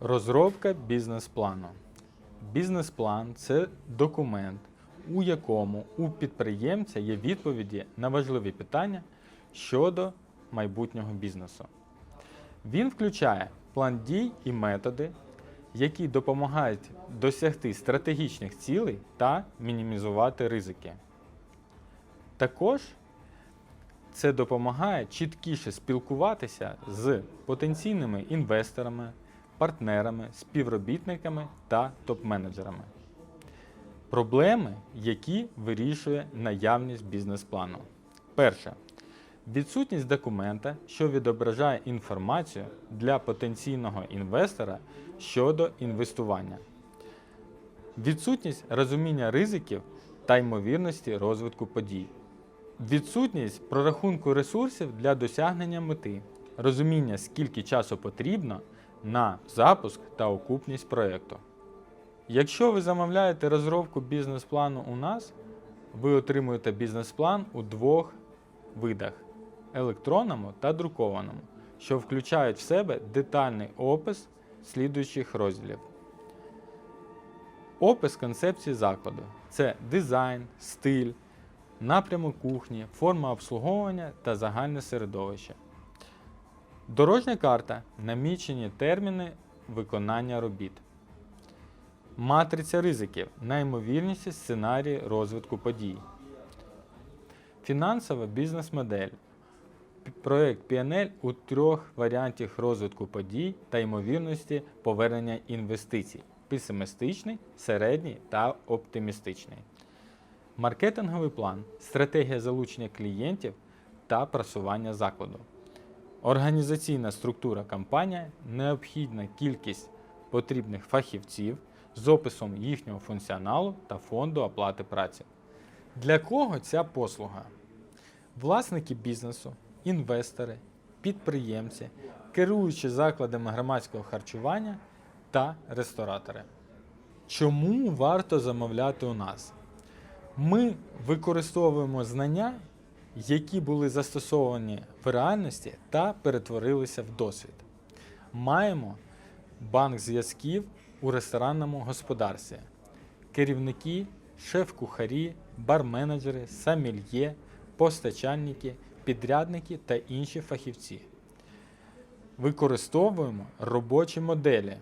Розробка бізнес-плану. Бізнес-план це документ, у якому у підприємця є відповіді на важливі питання щодо майбутнього бізнесу. Він включає план дій і методи, які допомагають досягти стратегічних цілей та мінімізувати ризики. Також це допомагає чіткіше спілкуватися з потенційними інвесторами, партнерами, співробітниками та топ-менеджерами. Проблеми, які вирішує наявність бізнес-плану. Перше. Відсутність документа, що відображає інформацію для потенційного інвестора щодо інвестування. Відсутність розуміння ризиків та ймовірності розвитку подій. Відсутність прорахунку ресурсів для досягнення мети, розуміння, скільки часу потрібно на запуск та окупність проєкту. Якщо ви замовляєте розробку бізнес-плану у нас, ви отримуєте бізнес-план у двох видах електронному та друкованому, що включають в себе детальний опис слідуючих розділів. Опис концепції закладу це дизайн, стиль, напрямок кухні, форма обслуговування та загальне середовище. Дорожня карта намічені терміни виконання робіт. Матриця ризиків наймовірніші сценарії розвитку подій. Фінансова бізнес-модель. П- Проект PNL у трьох варіантах розвитку подій та ймовірності повернення інвестицій: песимістичний, середній та оптимістичний. Маркетинговий план, стратегія залучення клієнтів та просування закладу. Організаційна структура компанії, необхідна кількість потрібних фахівців з описом їхнього функціоналу та фонду оплати праці. Для кого ця послуга? Власники бізнесу, інвестори, підприємці, керуючі закладами громадського харчування та ресторатори. Чому варто замовляти у нас? Ми використовуємо знання, які були застосовані в реальності та перетворилися в досвід. Маємо банк зв'язків у ресторанному господарстві, керівники, шеф-кухарі, бар-менеджери, самільє, постачальники, підрядники та інші фахівці. Використовуємо робочі моделі,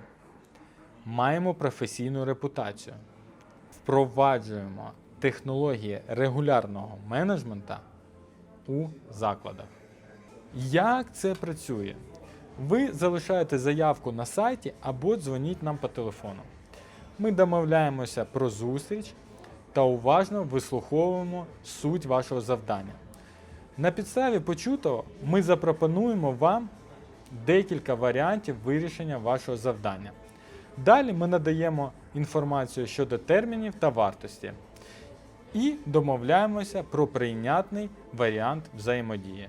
маємо професійну репутацію, впроваджуємо технології регулярного менеджмента у закладах. Як це працює? Ви залишаєте заявку на сайті або дзвоніть нам по телефону. Ми домовляємося про зустріч та уважно вислуховуємо суть вашого завдання. На підставі почутого ми запропонуємо вам декілька варіантів вирішення вашого завдання. Далі ми надаємо інформацію щодо термінів та вартості і домовляємося про прийнятний варіант взаємодії.